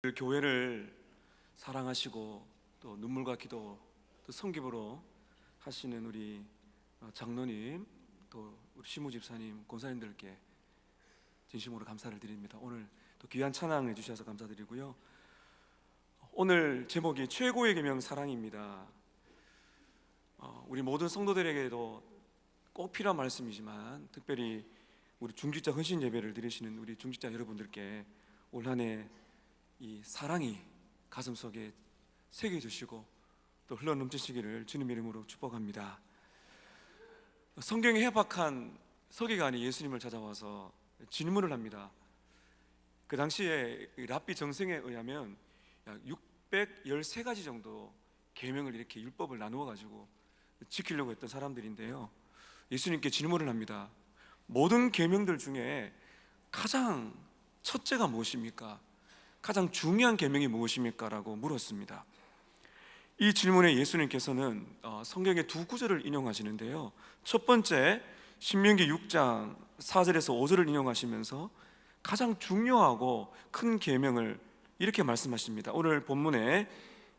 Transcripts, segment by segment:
그 교회를 사랑하시고 또 눈물과 기도 또 성기부로 하시는 우리 어, 장로님 또 우리 시무 집사님 권사님들께 진심으로 감사를 드립니다. 오늘 또 귀한 찬양해 주셔서 감사드리고요. 오늘 제목이 최고의 계명 사랑입니다. 어, 우리 모든 성도들에게도 꼭 필요한 말씀이지만 특별히 우리 중직자 헌신 예배를 드리시는 우리 중직자 여러분들께 올 한해 이 사랑이 가슴 속에 새겨 주시고 또 흘러 넘치시기를 주님 이름으로 축복합니다. 성경에 해박한 서기관이 예수님을 찾아와서 질문을 합니다. 그 당시에 이 랍비 정성에 의하면 약 613가지 정도 계명을 이렇게 율법을 나누어 가지고 지키려고 했던 사람들인데요. 예수님께 질문을 합니다. 모든 계명들 중에 가장 첫째가 무엇입니까? 가장 중요한 계명이 무엇입니까라고 물었습니다. 이 질문에 예수님께서는 어, 성경의 두 구절을 인용하시는데요. 첫 번째 신명기 6장 4절에서 5절을 인용하시면서 가장 중요하고 큰 계명을 이렇게 말씀하십니다. 오늘 본문에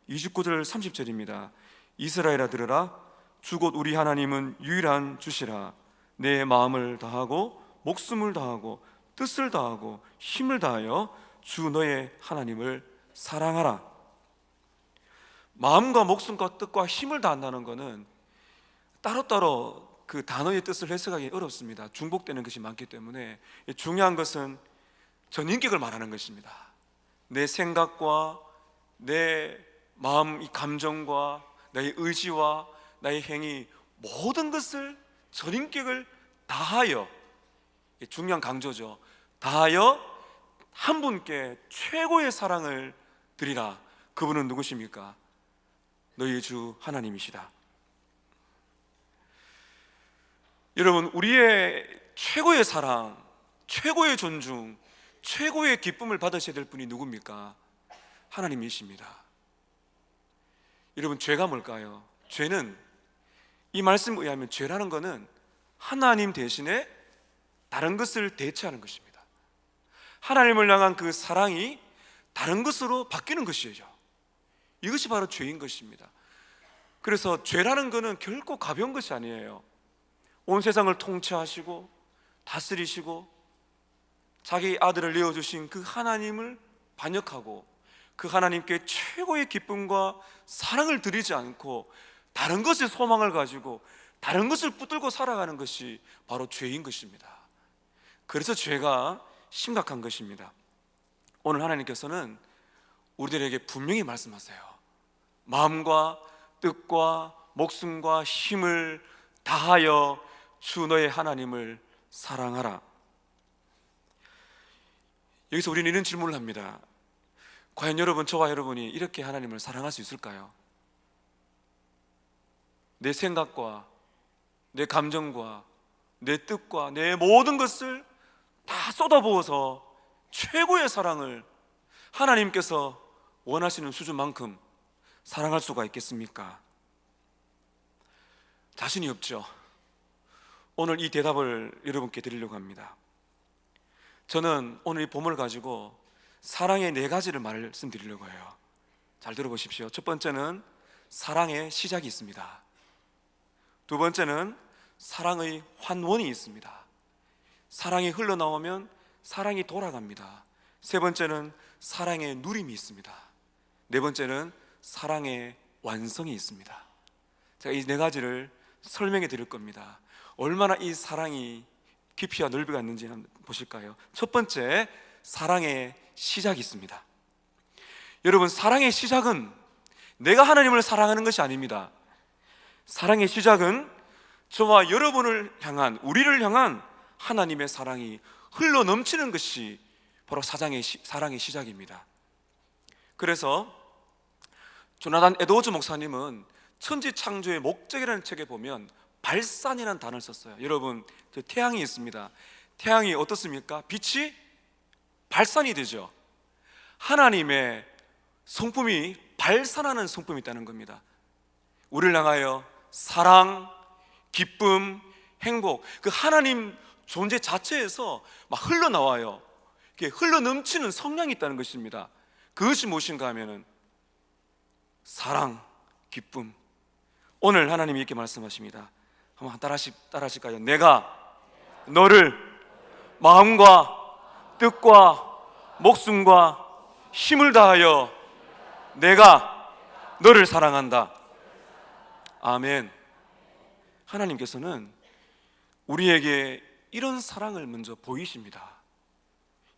29절 30절입니다. 이스라엘아 들으라 주 곧 우리 하나님은 유일한 주시라 내 마음을 다하고 목숨을 다하고 뜻을 다하고 힘을 다하여 주 너의 하나님을 사랑하라. 마음과 목숨과 뜻과 힘을 다한다는 것은 따로따로 그 단어의 뜻을 해석하기 어렵습니다. 중복되는 것이 많기 때문에 중요한 것은 전인격을 말하는 것입니다. 내 생각과 내 마음, 이 감정과 나의 의지와 나의 행위 모든 것을 전인격을 다하여 중요한 강조죠. 다하여 한 분께 최고의 사랑을 드리라. 그분은 누구십니까? 너희 주 하나님이시다. 여러분, 우리의 최고의 사랑, 최고의 존중, 최고의 기쁨을 받으셔야 될 분이 누굽니까? 하나님이십니다. 여러분, 죄가 뭘까요? 죄는 이 말씀에 의하면 죄라는 것은 하나님 대신에 다른 것을 대체하는 것입니다. 하나님을 향한 그 사랑이 다른 것으로 바뀌는 것이죠. 이것이 바로 죄인 것입니다. 그래서 죄라는 것은 결코 가벼운 것이 아니에요. 온 세상을 통치하시고 다스리시고 자기 아들을 내어 주신 그 하나님을 반역하고 그 하나님께 최고의 기쁨과 사랑을 드리지 않고 다른 것에 소망을 가지고 다른 것을 붙들고 살아가는 것이 바로 죄인 것입니다. 그래서 죄가 심각한 것입니다. 오늘 하나님께서는 우리들에게 분명히 말씀하세요. 마음과 뜻과 목숨과 힘을 다하여 주 너의 하나님을 사랑하라. 여기서 우리는 이런 질문을 합니다. 과연 여러분, 저와 여러분이 이렇게 하나님을 사랑할 수 있을까요? 내 생각과 내 감정과 내 뜻과 내 모든 것을 다 쏟아부어서 최고의 사랑을 하나님께서 원하시는 수준만큼 사랑할 수가 있겠습니까? 자신이 없죠. 오늘 이 대답을 여러분께 드리려고 합니다. 저는 오늘 이 봄을 가지고 사랑의 네 가지를 말씀드리려고 해요. 잘 들어보십시오. 첫 번째는 사랑의 시작이 있습니다. 두 번째는 사랑의 환원이 있습니다. 사랑이 흘러나오면 사랑이 돌아갑니다. 세 번째는 사랑의 누림이 있습니다. 네 번째는 사랑의 완성이 있습니다. 제가 이 네 가지를 설명해 드릴 겁니다. 얼마나 이 사랑이 깊이와 넓이가 있는지 한번 보실까요? 첫 번째, 사랑의 시작이 있습니다. 여러분, 사랑의 시작은 내가 하나님을 사랑하는 것이 아닙니다. 사랑의 시작은 저와 여러분을 향한, 우리를 향한 하나님의 사랑이 흘러 넘치는 것이 바로 사장의 시, 사랑의 시작입니다. 그래서 조나단 에도즈 목사님은 천지 창조의 목적이라는 책에 보면 발산이라는 단어를 썼어요. 여러분, 저 태양이 있습니다. 태양이 어떻습니까? 빛이 발산이 되죠. 하나님의 성품이 발산하는 성품이 있다는 겁니다. 우리를 향하여 사랑, 기쁨, 행복, 그 하나님 존재 자체에서 막 흘러나와요. 흘러 넘치는 성량이 있다는 것입니다. 그것이 무엇인가 하면은 사랑, 기쁨. 오늘 하나님이 이렇게 말씀하십니다. 한번 따라하시, 따라하실까요? 내가 너를 마음과 뜻과 목숨과 힘을 다하여 내가 너를 사랑한다. 아멘. 하나님께서는 우리에게 이런 사랑을 먼저 보이십니다.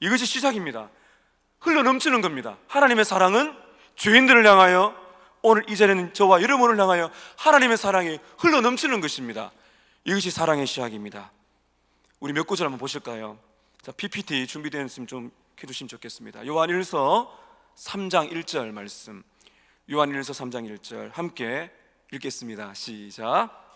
이것이 시작입니다. 흘러 넘치는 겁니다. 하나님의 사랑은 죄인들을 향하여 오늘 이 자리는 저와 여러분을 향하여 하나님의 사랑이 흘러 넘치는 것입니다. 이것이 사랑의 시작입니다. 우리 몇 구절 한번 보실까요? 자, PPT 준비되어 있으면 좀 해주시면 좋겠습니다. 요한일서 3장 1절 말씀. 요한일서 3장 1절 함께 읽겠습니다. 시작.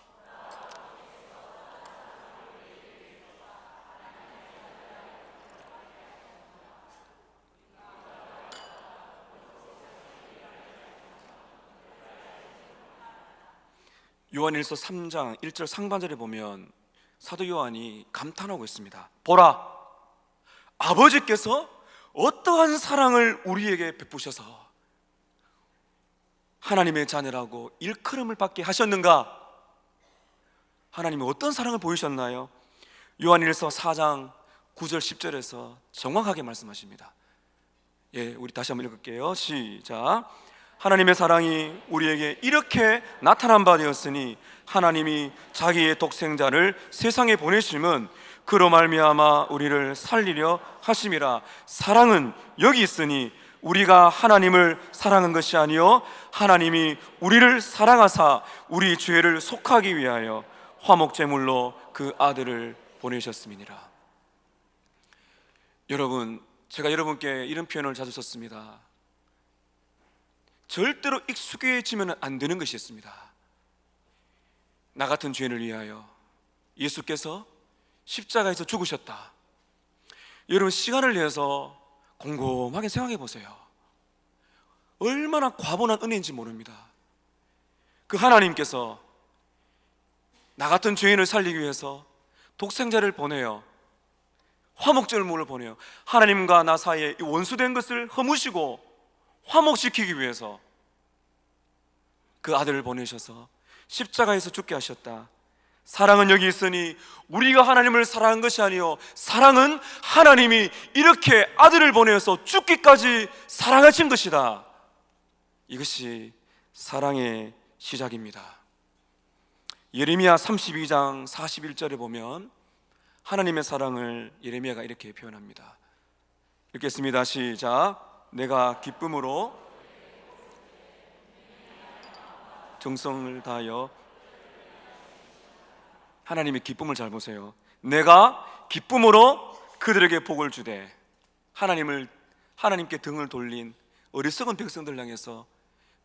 요한일서 3장 1절 상반절에 보면 사도 요한이 감탄하고 있습니다. 보라, 아버지께서 어떠한 사랑을 우리에게 베푸셔서 하나님의 자녀라고 일컬음을 받게 하셨는가? 하나님이 어떤 사랑을 보이셨나요? 요한일서 4장 9절 10절에서 정확하게 말씀하십니다. 예, 우리 다시 한번 읽을게요. 시작. 하나님의 사랑이 우리에게 이렇게 나타난 바 되었으니 하나님이 자기의 독생자를 세상에 보내심은 그로 말미암아 우리를 살리려 하심이라 사랑은 여기 있으니 우리가 하나님을 사랑한 것이 아니요 하나님이 우리를 사랑하사 우리 죄를 속하기 위하여 화목 제물로 그 아들을 보내셨음이니라. 여러분 제가 여러분께 이런 표현을 자주 썼습니다 절대로 익숙해지면 안 되는 것이 있습니다. 나 같은 죄인을 위하여 예수께서 십자가에서 죽으셨다. 여러분 시간을 내서 곰곰하게 생각해 보세요. 얼마나 과분한 은혜인지 모릅니다. 그 하나님께서 나 같은 죄인을 살리기 위해서 독생자를 보내요. 화목절물을 보내요. 하나님과 나 사이에 원수된 것을 허무시고 화목시키기 위해서 그 아들을 보내셔서 십자가에서 죽게 하셨다. 사랑은 여기 있으니 우리가 하나님을 사랑한 것이 아니요 사랑은 하나님이 이렇게 아들을 보내서 죽기까지 사랑하신 것이다. 이것이 사랑의 시작입니다. 예레미야 32장 41절에 보면 하나님의 사랑을 예레미야가 이렇게 표현합니다. 읽겠습니다. 시작. 내가 기쁨으로 정성을 다하여 하나님의 기쁨을 잘 보세요. 내가 기쁨으로 그들에게 복을 주되 하나님을 하나님께 등을 돌린 어리석은 백성들 향해서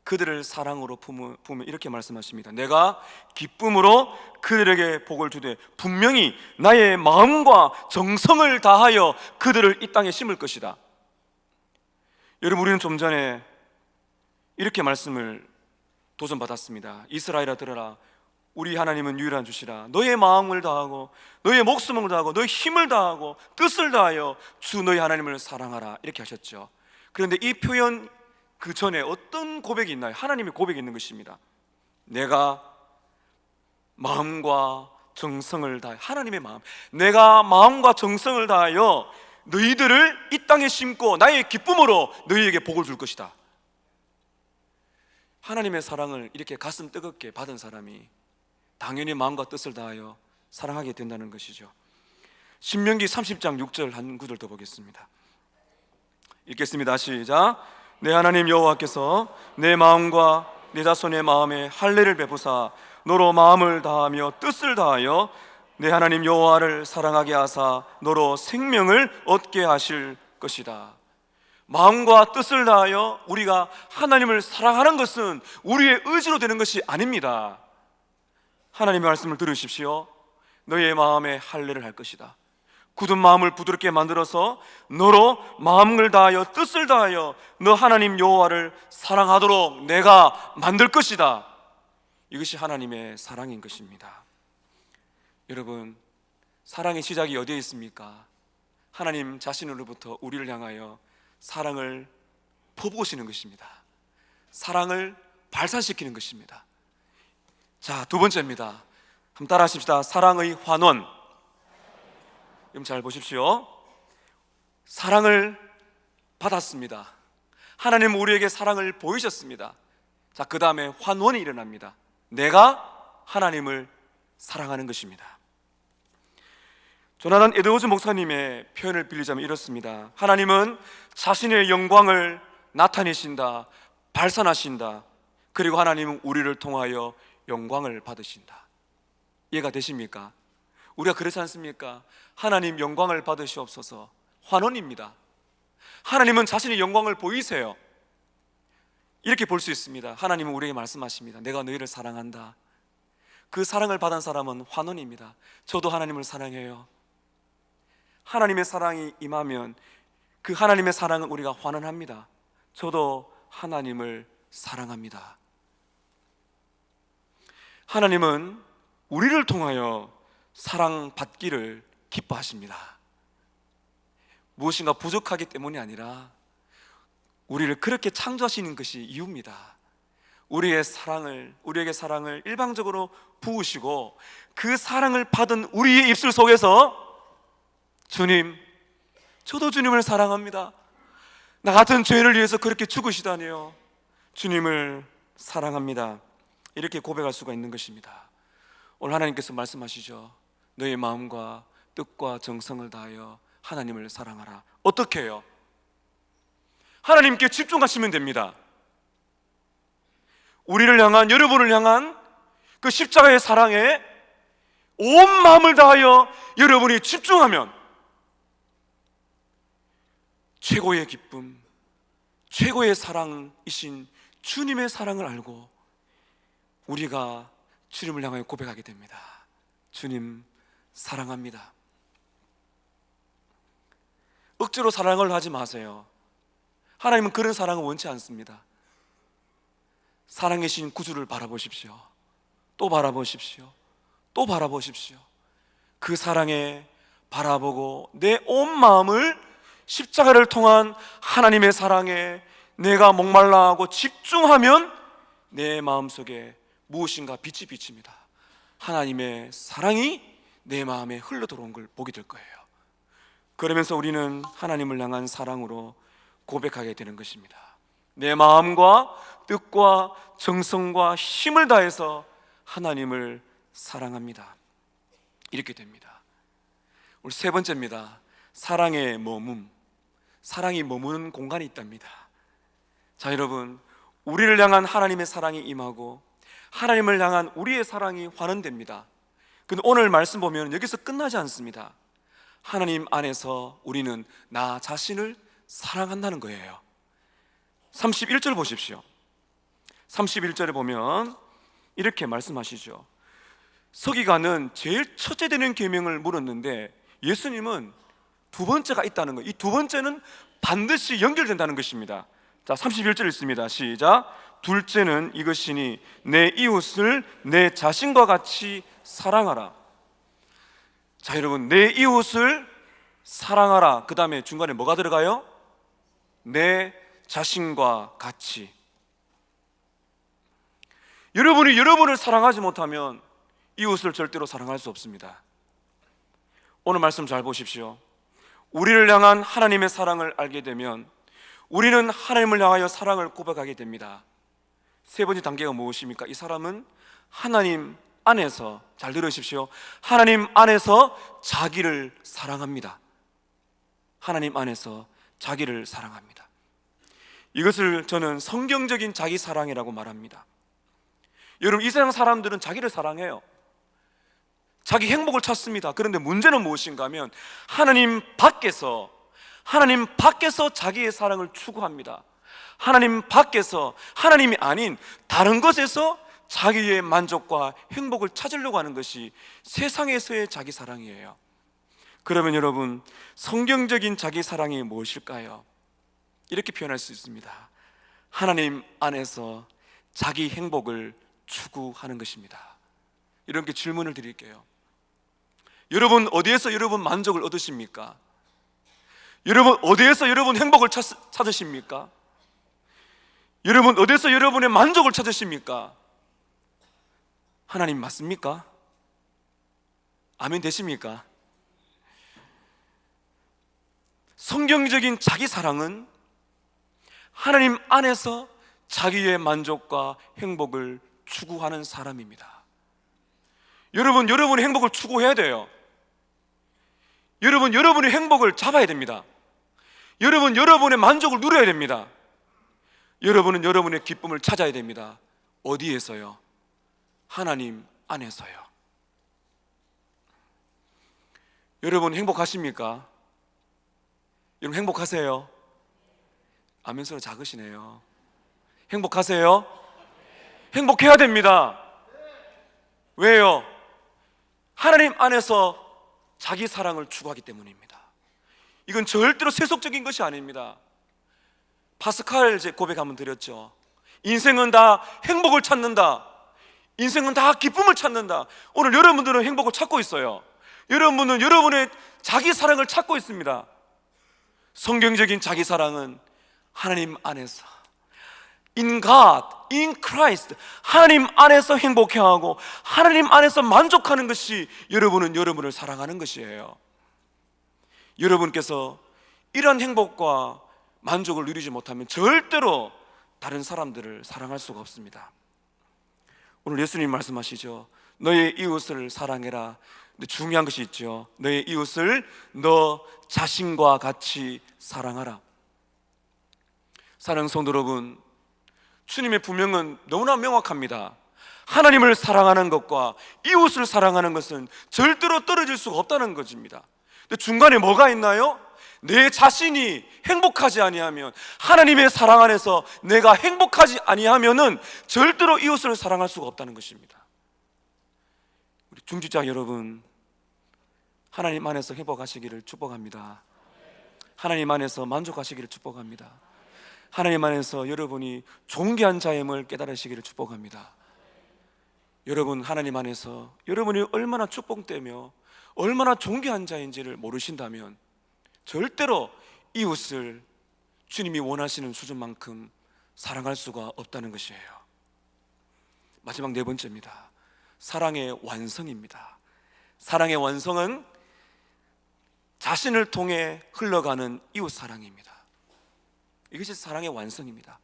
그들을 사랑으로 품으, 품으 이렇게 말씀하십니다. 내가 기쁨으로 그들에게 복을 주되 분명히 나의 마음과 정성을 다하여 그들을 이 땅에 심을 것이다. 여러분 우리는 좀 전에 이렇게 말씀을 도전 받았습니다. 이스라엘아 들어라. 우리 하나님은 유일한 주시라. 너의 마음을 다하고 너의 목숨을 다하고 너의 힘을 다하고 뜻을 다하여 주 너희 하나님을 사랑하라. 이렇게 하셨죠. 그런데 이 표현 그 전에 어떤 고백이 있나요? 하나님의 고백이 있는 것입니다. 내가 마음과 정성을 다해 하나님의 마음. 내가 마음과 정성을 다하여 너희들을 이 땅에 심고 나의 기쁨으로 너희에게 복을 줄 것이다. 하나님의 사랑을 이렇게 가슴 뜨겁게 받은 사람이 당연히 마음과 뜻을 다하여 사랑하게 된다는 것이죠. 신명기 30장 6절 한 구절 더 보겠습니다. 읽겠습니다. 시작. 내 하나님 여호와께서 내 마음과 내 자손의 마음에 할례를 베푸사 너로 마음을 다하며 뜻을 다하여 내 하나님 여호와를 사랑하게 하사 너로 생명을 얻게 하실 것이다. 마음과 뜻을 다하여 우리가 하나님을 사랑하는 것은 우리의 의지로 되는 것이 아닙니다. 하나님의 말씀을 들으십시오. 너의 마음에 할례를 할 것이다. 굳은 마음을 부드럽게 만들어서 너로 마음을 다하여 뜻을 다하여 너 하나님 여호와를 사랑하도록 내가 만들 것이다. 이것이 하나님의 사랑인 것입니다. 여러분, 사랑의 시작이 어디에 있습니까? 하나님 자신으로부터 우리를 향하여 사랑을 퍼부으시는 것입니다. 사랑을 발산시키는 것입니다. 자, 두 번째입니다. 한번 따라 하십시다. 사랑의 환원. 여러분 잘 보십시오. 사랑을 받았습니다. 하나님 우리에게 사랑을 보이셨습니다. 자, 그 다음에 환원이 일어납니다. 내가 하나님을 사랑하는 것입니다. 조나단 에드워즈 목사님의 표현을 빌리자면 이렇습니다. 하나님은 자신의 영광을 나타내신다, 발산하신다. 그리고 하나님은 우리를 통하여 영광을 받으신다. 이해가 되십니까? 우리가 그렇지 않습니까? 하나님 영광을 받으시옵소서. 환원입니다. 하나님은 자신의 영광을 보이세요. 이렇게 볼 수 있습니다. 하나님은 우리에게 말씀하십니다. 내가 너희를 사랑한다. 그 사랑을 받은 사람은 환원입니다. 저도 하나님을 사랑해요. 하나님의 사랑이 임하면 그 하나님의 사랑은 우리가 환원합니다. 저도 하나님을 사랑합니다. 하나님은 우리를 통하여 사랑받기를 기뻐하십니다. 무엇인가 부족하기 때문이 아니라 우리를 그렇게 창조하시는 것이 이유입니다. 우리의 사랑을 우리에게 사랑을 일방적으로 부으시고 그 사랑을 받은 우리의 입술 속에서 주님, 저도 주님을 사랑합니다. 나 같은 죄인을 위해서 그렇게 죽으시다니요. 주님을 사랑합니다. 이렇게 고백할 수가 있는 것입니다. 오늘 하나님께서 말씀하시죠. 너의 마음과 뜻과 정성을 다하여 하나님을 사랑하라. 어떻게 해요? 하나님께 집중하시면 됩니다. 우리를 향한 여러분을 향한 그 십자가의 사랑에 온 마음을 다하여 여러분이 집중하면 최고의 기쁨, 최고의 사랑이신 주님의 사랑을 알고 우리가 주님을 향하여 고백하게 됩니다. 주님 사랑합니다. 억지로 사랑을 하지 마세요. 하나님은 그런 사랑을 원치 않습니다. 사랑이신 구주를 바라보십시오. 또 바라보십시오. 또 바라보십시오. 그 사랑에 바라보고 내 온 마음을 십자가를 통한 하나님의 사랑에 내가 목말라 하고 집중하면 내 마음속에 무엇인가 빛이 비칩니다. 하나님의 사랑이 내 마음에 흘러 들어온 걸 보게 될 거예요. 그러면서 우리는 하나님을 향한 사랑으로 고백하게 되는 것입니다. 내 마음과 뜻과 정성과 힘을 다해서 하나님을 사랑합니다. 이렇게 됩니다. 우리 세 번째입니다. 사랑의 머문. 사랑이 머무는 공간이 있답니다. 자, 여러분, 우리를 향한 하나님의 사랑이 임하고 하나님을 향한 우리의 사랑이 환원됩니다. 근데 오늘 말씀 보면 여기서 끝나지 않습니다. 하나님 안에서 우리는 나 자신을 사랑한다는 거예요. 31절 보십시오. 31절에 보면 이렇게 말씀하시죠. 서기관은 제일 첫째 되는 계명을 물었는데 예수님은 두 번째가 있다는 거. 이두 번째는 반드시 연결된다는 것입니다. 자, 31절 있습니다. 시작. 둘째는 이것이니 내 이웃을 내 자신과 같이 사랑하라. 자, 여러분, 내 이웃을 사랑하라. 그 다음에 중간에 뭐가 들어가요? 내 자신과 같이. 여러분이 여러분을 사랑하지 못하면 이웃을 절대로 사랑할 수 없습니다. 오늘 말씀 잘 보십시오. 우리를 향한 하나님의 사랑을 알게 되면 우리는 하나님을 향하여 사랑을 고백하게 됩니다. 세 번째 단계가 무엇입니까? 이 사람은 하나님 안에서 잘 들으십시오. 하나님 안에서 자기를 사랑합니다. 하나님 안에서 자기를 사랑합니다. 이것을 저는 성경적인 자기 사랑이라고 말합니다. 여러분, 이 세상 사람들은 자기를 사랑해요. 자기 행복을 찾습니다. 그런데 문제는 무엇인가 하면 하나님 밖에서 하나님 밖에서 자기의 사랑을 추구합니다. 하나님 밖에서 하나님이 아닌 다른 것에서 자기의 만족과 행복을 찾으려고 하는 것이 세상에서의 자기 사랑이에요. 그러면 여러분, 성경적인 자기 사랑이 무엇일까요? 이렇게 표현할 수 있습니다. 하나님 안에서 자기 행복을 추구하는 것입니다. 이렇게 질문을 드릴게요. 여러분 어디에서 여러분 만족을 얻으십니까? 여러분 어디에서 여러분 행복을 찾, 찾으십니까? 여러분 어디서 여러분의 만족을 찾으십니까? 하나님 맞습니까? 아멘 되십니까? 성경적인 자기 사랑은 하나님 안에서 자기의 만족과 행복을 추구하는 사람입니다. 여러분, 여러분의 행복을 추구해야 돼요. 여러분, 여러분의 행복을 잡아야 됩니다. 여러분, 여러분의 만족을 누려야 됩니다. 여러분은 여러분의 기쁨을 찾아야 됩니다. 어디에서요? 하나님 안에서요. 여러분 행복하십니까? 여러분 행복하세요? 아멘 소리 작으시네요. 행복하세요? 행복해야 됩니다. 왜요? 하나님 안에서 자기 사랑을 추구하기 때문입니다. 이건 절대로 세속적인 것이 아닙니다. 파스칼 제 고백 한번 드렸죠. 인생은 다 행복을 찾는다. 인생은 다 기쁨을 찾는다. 오늘 여러분들은 행복을 찾고 있어요. 여러분은 여러분의 자기 사랑을 찾고 있습니다. 성경적인 자기 사랑은 하나님 안에서 in God, in Christ 하나님 안에서 행복해하고 하나님 안에서 만족하는 것이 여러분은 여러분을 사랑하는 것이에요. 여러분께서 이런 행복과 만족을 누리지 못하면 절대로 다른 사람들을 사랑할 수가 없습니다. 오늘 예수님 말씀하시죠. 너의 이웃을 사랑해라. 근데 중요한 것이 있죠. 너의 이웃을 너 자신과 같이 사랑하라. 사랑 성도 여러분, 주님의 분명은 너무나 명확합니다. 하나님을 사랑하는 것과 이웃을 사랑하는 것은 절대로 떨어질 수가 없다는 것입니다. 근데 중간에 뭐가 있나요? 내 자신이 행복하지 아니하면 하나님의 사랑 안에서 내가 행복하지 아니하면은 절대로 이웃을 사랑할 수가 없다는 것입니다. 우리 중지자 여러분, 하나님 안에서 행복하시기를 축복합니다. 하나님 안에서 만족하시기를 축복합니다. 하나님 안에서 여러분이 존귀한 자임을 깨달으시기를 축복합니다. 여러분 하나님 안에서 여러분이 얼마나 축복되며 얼마나 존귀한 자인지를 모르신다면 절대로 이웃을 주님이 원하시는 수준만큼 사랑할 수가 없다는 것이에요. 마지막 네 번째입니다. 사랑의 완성입니다. 사랑의 완성은 자신을 통해 흘러가는 이웃 사랑입니다. 이것이 사랑의 완성입니다.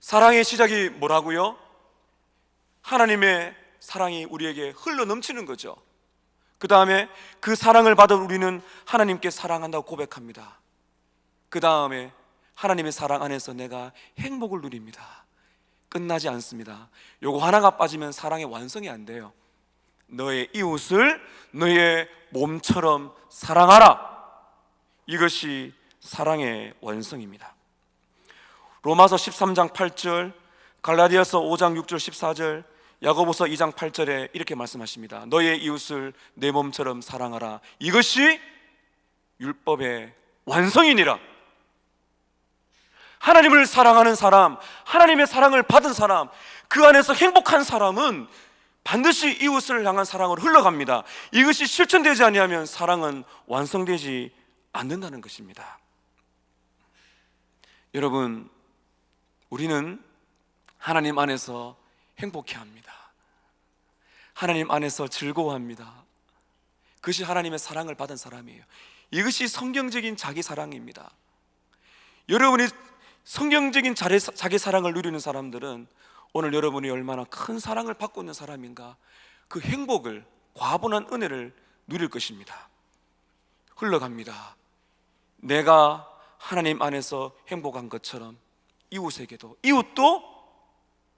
사랑의 시작이 뭐라고요? 하나님의 사랑이 우리에게 흘러 넘치는 거죠. 그 다음에 그 사랑을 받은 우리는 하나님께 사랑한다고 고백합니다. 그 다음에 하나님의 사랑 안에서 내가 행복을 누립니다. 끝나지 않습니다. 요거 하나가 빠지면 사랑의 완성이 안 돼요. 너의 이웃을 너의 몸처럼 사랑하라. 이것이 사랑의 완성입니다. 로마서 13장 8절, 갈라디아서 5장 6절 14절, 야고보서 2장 8절에 이렇게 말씀하십니다. 너의 이웃을 내 몸처럼 사랑하라. 이것이 율법의 완성이니라. 하나님을 사랑하는 사람, 하나님의 사랑을 받은 사람, 그 안에서 행복한 사람은 반드시 이웃을 향한 사랑으로 흘러갑니다. 이것이 실천되지 아니하면 사랑은 완성되지 않는다는 것입니다. 여러분, 우리는 하나님 안에서 행복해 합니다. 하나님 안에서 즐거워합니다. 그것이 하나님의 사랑을 받은 사람이에요. 이것이 성경적인 자기 사랑입니다. 여러분이 성경적인 자기 사랑을 누리는 사람들은 오늘 여러분이 얼마나 큰 사랑을 받고 있는 사람인가 그 행복을 과분한 은혜를 누릴 것입니다. 흘러갑니다. 내가 하나님 안에서 행복한 것처럼 이웃에게도 이웃도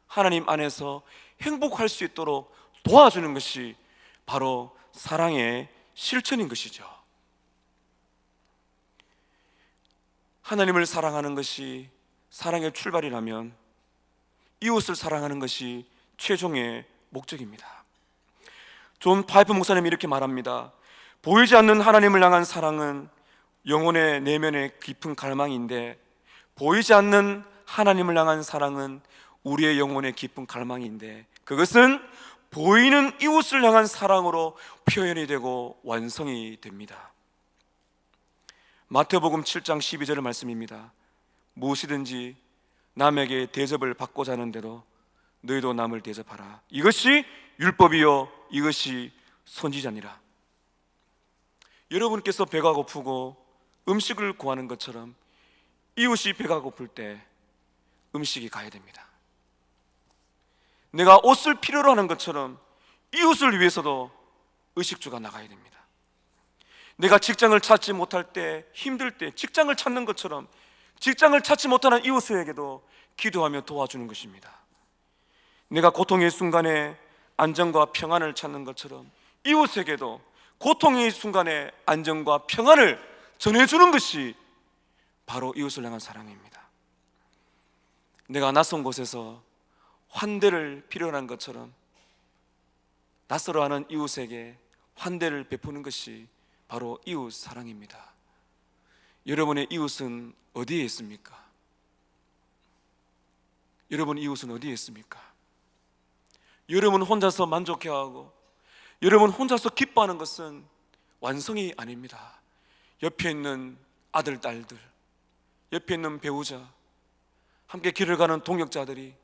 하나님 안에서 행복할 수 있도록 도와주는 것이 바로 사랑의 실천인 것이죠. 하나님을 사랑하는 것이 사랑의 출발이라면 이웃을 사랑하는 것이 최종의 목적입니다. 존 파이프 목사님이 이렇게 말합니다. 보이지 않는 하나님을 향한 사랑은 영혼의 내면의 깊은 갈망인데 보이지 않는 하나님을 향한 사랑은 우리의 영혼의 깊은 갈망인데 그것은 보이는 이웃을 향한 사랑으로 표현이 되고 완성이 됩니다. 마태복음 7장 12절의 말씀입니다. 무엇이든지 남에게 대접을 받고자 하는데도 너희도 남을 대접하라. 이것이 율법이요 이것이 선지자니라. 여러분께서 배가 고프고 음식을 구하는 것처럼 이웃이 배가 고플 때 음식이 가야 됩니다. 내가 옷을 필요로 하는 것처럼 이웃을 위해서도 의식주가 나가야 됩니다. 내가 직장을 찾지 못할 때 힘들 때 직장을 찾는 것처럼 직장을 찾지 못하는 이웃에게도 기도하며 도와주는 것입니다. 내가 고통의 순간에 안정과 평안을 찾는 것처럼 이웃에게도 고통의 순간에 안정과 평안을 전해주는 것이 바로 이웃을 향한 사랑입니다. 내가 낯선 곳에서 환대를 필요로 한 것처럼 낯설어 하는 이웃에게 환대를 베푸는 것이 바로 이웃 사랑입니다. 여러분의 이웃은 어디에 있습니까? 여러분 이웃은 어디에 있습니까? 여러분 혼자서 만족해하고 여러분 혼자서 기뻐하는 것은 완성이 아닙니다. 옆에 있는 아들, 딸들, 옆에 있는 배우자, 함께 길을 가는 동역자들이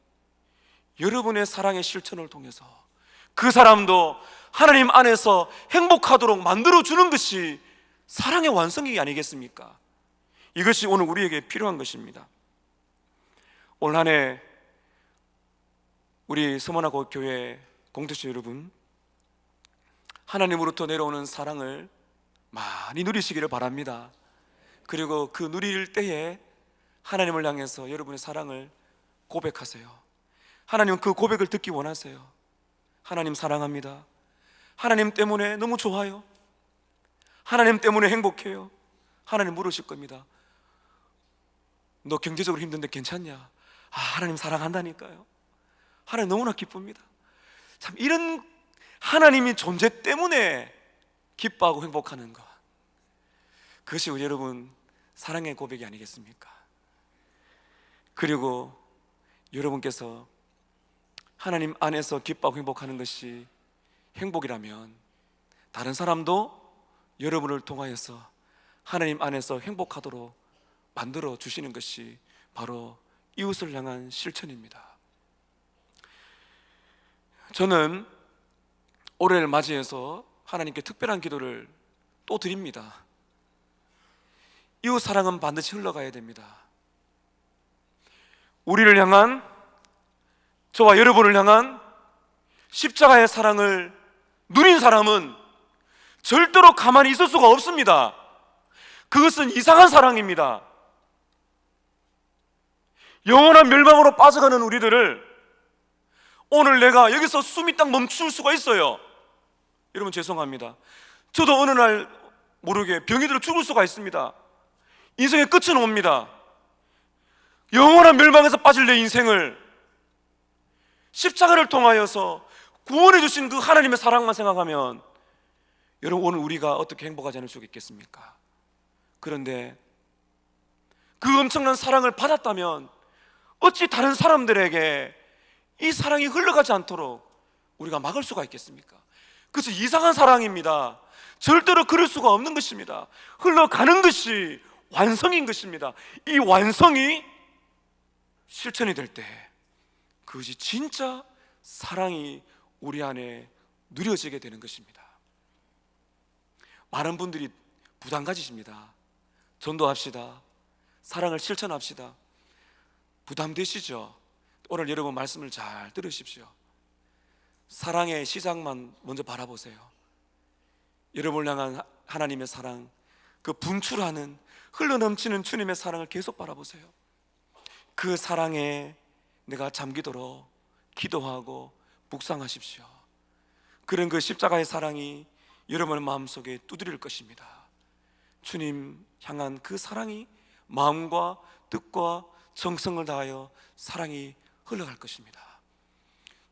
여러분의 사랑의 실천을 통해서 그 사람도 하나님 안에서 행복하도록 만들어 주는 것이 사랑의 완성이 아니겠습니까? 이것이 오늘 우리에게 필요한 것입니다. 올 한 해 우리 서머나고 교회 공동체 여러분 하나님으로부터 내려오는 사랑을 많이 누리시기를 바랍니다. 그리고 그 누릴 때에 하나님을 향해서 여러분의 사랑을 고백하세요. 하나님은 그 고백을 듣기 원하세요. 하나님 사랑합니다. 하나님 때문에 너무 좋아요. 하나님 때문에 행복해요. 하나님 물으실 겁니다. 너 경제적으로 힘든데 괜찮냐? 아, 하나님 사랑한다니까요. 하나님 너무나 기쁩니다. 참 이런 하나님이 존재 때문에 기뻐하고 행복하는 것. 그것이 우리 여러분 사랑의 고백이 아니겠습니까? 그리고 여러분께서 하나님 안에서 기뻐하고 행복하는 것이 행복이라면 다른 사람도 여러분을 통하여서 하나님 안에서 행복하도록 만들어 주시는 것이 바로 이웃을 향한 실천입니다. 저는 올해를 맞이해서 하나님께 특별한 기도를 또 드립니다. 이웃 사랑은 반드시 흘러가야 됩니다. 우리를 향한 저와 여러분을 향한 십자가의 사랑을 누린 사람은 절대로 가만히 있을 수가 없습니다. 그것은 이상한 사랑입니다. 영원한 멸망으로 빠져가는 우리들을 오늘 내가 여기서 숨이 딱 멈출 수가 있어요. 여러분 죄송합니다. 저도 어느 날 모르게 병이 들어 죽을 수가 있습니다. 인생의 끝은 옵니다. 영원한 멸망에서 빠질 내 인생을 십자가를 통하여서 구원해 주신 그 하나님의 사랑만 생각하면 여러분 오늘 우리가 어떻게 행복하지 않을 수 있겠습니까? 그런데 그 엄청난 사랑을 받았다면 어찌 다른 사람들에게 이 사랑이 흘러가지 않도록 우리가 막을 수가 있겠습니까? 그래서 이상한 사랑입니다. 절대로 그럴 수가 없는 것입니다. 흘러가는 것이 완성인 것입니다. 이 완성이 실천이 될 때 그것이 진짜 사랑이 우리 안에 누려지게 되는 것입니다. 많은 분들이 부담 가지십니다. 전도합시다. 사랑을 실천합시다. 부담되시죠? 오늘 여러분 말씀을 잘 들으십시오. 사랑의 시작만 먼저 바라보세요. 여러분을 향한 하나님의 사랑, 그 분출하는 흘러넘치는 주님의 사랑을 계속 바라보세요. 그 사랑에 내가 잠기도록 기도하고 묵상하십시오. 그런 그 십자가의 사랑이 여러분의 마음속에 두드릴 것입니다. 주님 향한 그 사랑이 마음과 뜻과 정성을 다하여 사랑이 흘러갈 것입니다.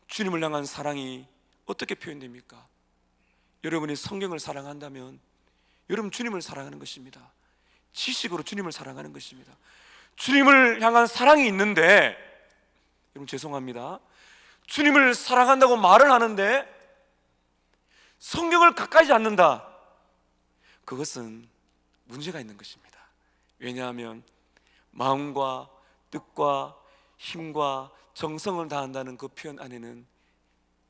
주님을 향한 사랑이 어떻게 표현됩니까? 여러분이 성경을 사랑한다면 여러분 주님을 사랑하는 것입니다. 지식으로 주님을 사랑하는 것입니다. 주님을 향한 사랑이 있는데 여러분 죄송합니다. 주님을 사랑한다고 말을 하는데 성경을 가까이 않는다. 그것은 문제가 있는 것입니다. 왜냐하면 마음과 뜻과 힘과 정성을 다한다는 그 표현 안에는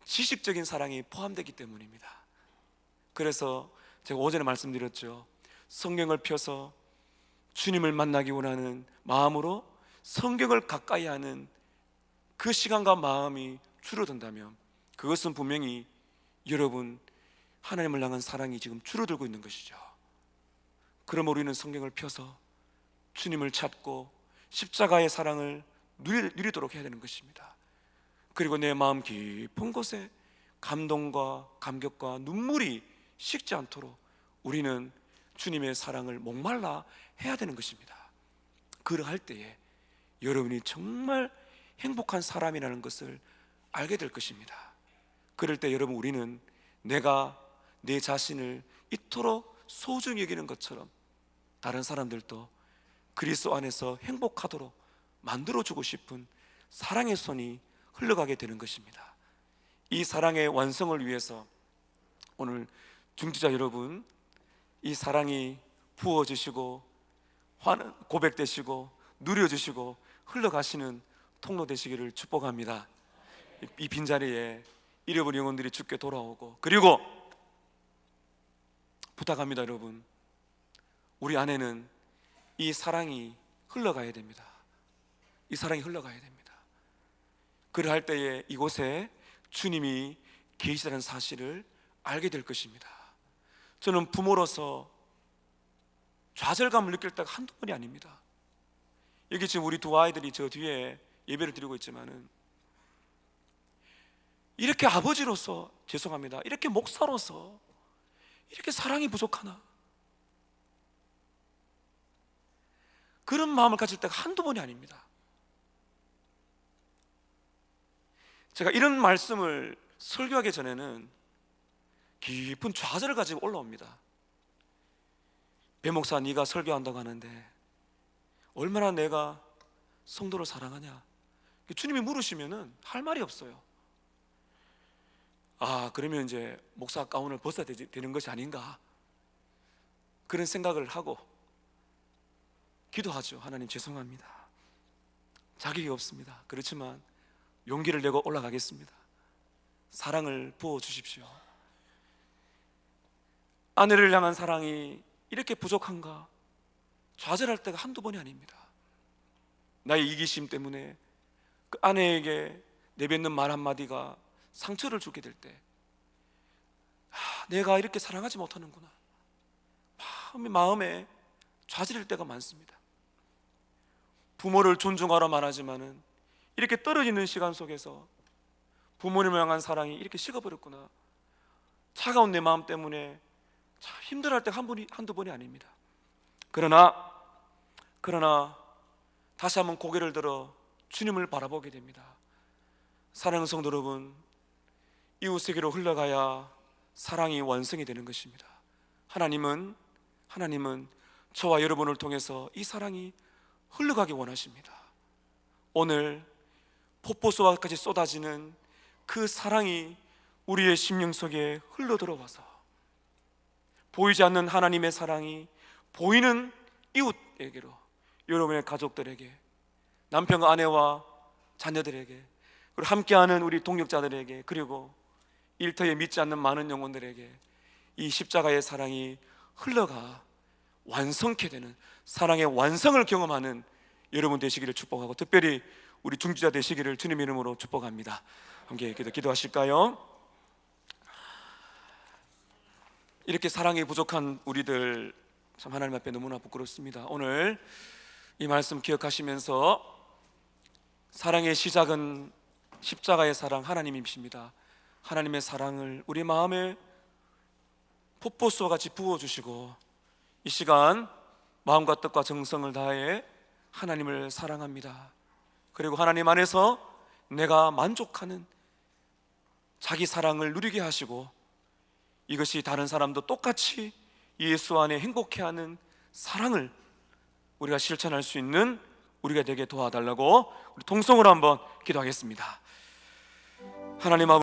지식적인 사랑이 포함되기 때문입니다. 그래서 제가 오전에 말씀드렸죠. 성경을 펴서 주님을 만나기 원하는 마음으로 성경을 가까이 하는 그 시간과 마음이 줄어든다면 그것은 분명히 여러분 하나님을 향한 사랑이 지금 줄어들고 있는 것이죠. 그럼 우리는 성경을 펴서 주님을 찾고 십자가의 사랑을 누리, 누리도록 해야 되는 것입니다. 그리고 내 마음 깊은 곳에 감동과 감격과 눈물이 식지 않도록 우리는 주님의 사랑을 목말라 해야 되는 것입니다. 그러할 때에 여러분이 정말 행복한 사람이라는 것을 알게 될 것입니다. 그럴 때 여러분 우리는 내가 내 자신을 이토록 소중히 여기는 것처럼 다른 사람들도 그리스도 안에서 행복하도록 만들어 주고 싶은 사랑의 손이 흘러가게 되는 것입니다. 이 사랑의 완성을 위해서 오늘 중지자 여러분 이 사랑이 부어지시고 환- 고백되시고 누려지시고 흘러가시는 통로 되시기를 축복합니다. 이- 이 빈자리에 잃어버린 영혼들이 죽게 돌아오고 그리고 부탁합니다 여러분. 우리 안에는 이 사랑이 흘러가야 됩니다. 이 사랑이 흘러가야 됩니다. 그러할 때에 이곳에 주님이 계시다는 사실을 알게 될 것입니다 저는 부모로서 좌절감을 느낄 때가 한두 번이 아닙니다 여기 지금 우리 두 아이들이 저 뒤에 예배를 드리고 있지만은 이렇게 아버지로서 죄송합니다. 이렇게 목사로서 이렇게 사랑이 부족하나? 그런 마음을 가질 때가 한두 번이 아닙니다. 제가 이런 말씀을 설교하기 전에는 깊은 좌절을 가지고 올라옵니다. 배 목사 네가 설교한다고 하는데 얼마나 내가 성도를 사랑하냐? 주님이 물으시면은 할 말이 없어요. 아, 그러면 이제 목사 가운을 벗어야 되는 것이 아닌가? 그런 생각을 하고 기도하죠. 하나님 죄송합니다. 자격이 없습니다. 그렇지만 용기를 내고 올라가겠습니다. 사랑을 부어 주십시오. 아내를 향한 사랑이 이렇게 부족한가? 좌절할 때가 한두 번이 아닙니다. 나의 이기심 때문에 그 아내에게 내뱉는 말 한마디가 상처를 주게 될 때, 아, 내가 이렇게 사랑하지 못하는구나. 마음이 마음에 좌절일 때가 많습니다. 부모를 존중하라 말하지만은 이렇게 떨어지는 시간 속에서 부모님을 향한 사랑이 이렇게 식어버렸구나. 차가운 내 마음 때문에 참 힘들어할 때가 한 번이 한두 번이 아닙니다. 그러나 그러나 다시 한번 고개를 들어 주님을 바라보게 됩니다. 사랑하는 성도 여러분, 이웃에게로 흘러가야 사랑이 완성이 되는 것입니다. 하나님은 하나님은 저와 여러분을 통해서 이 사랑이 흘러가기 원하십니다. 오늘 폭포수와 같이 쏟아지는 그 사랑이 우리의 심령 속에 흘러 들어와서 보이지 않는 하나님의 사랑이 보이는 이웃에게로 여러분의 가족들에게 남편과 아내와 자녀들에게 그리고 함께하는 우리 동력자들에게 그리고 일터에 믿지 않는 많은 영혼들에게 이 십자가의 사랑이 흘러가 완성케 되는 사랑의 완성을 경험하는 여러분 되시기를 축복하고 특별히 우리 중지자 되시기를 주님 이름으로 축복합니다. 함께 기도 기도하실까요? 이렇게 사랑이 부족한 우리들 참 하나님 앞에 너무나 부끄럽습니다. 오늘 이 말씀 기억하시면서 사랑의 시작은 십자가의 사랑 하나님이십니다. 하나님의 사랑을 우리 마음에 폭포수와 같이 부어 주시고 이 시간 마음과 뜻과 정성을 다해 하나님을 사랑합니다. 그리고 하나님 안에서 내가 만족하는 자기 사랑을 누리게 하시고 이것이 다른 사람도 똑같이 예수 안에 행복해하는 사랑을 우리가 실천할 수 있는 우리가 되게 도와달라고 우리 통성으로 한번 기도하겠습니다. 하나님 아버지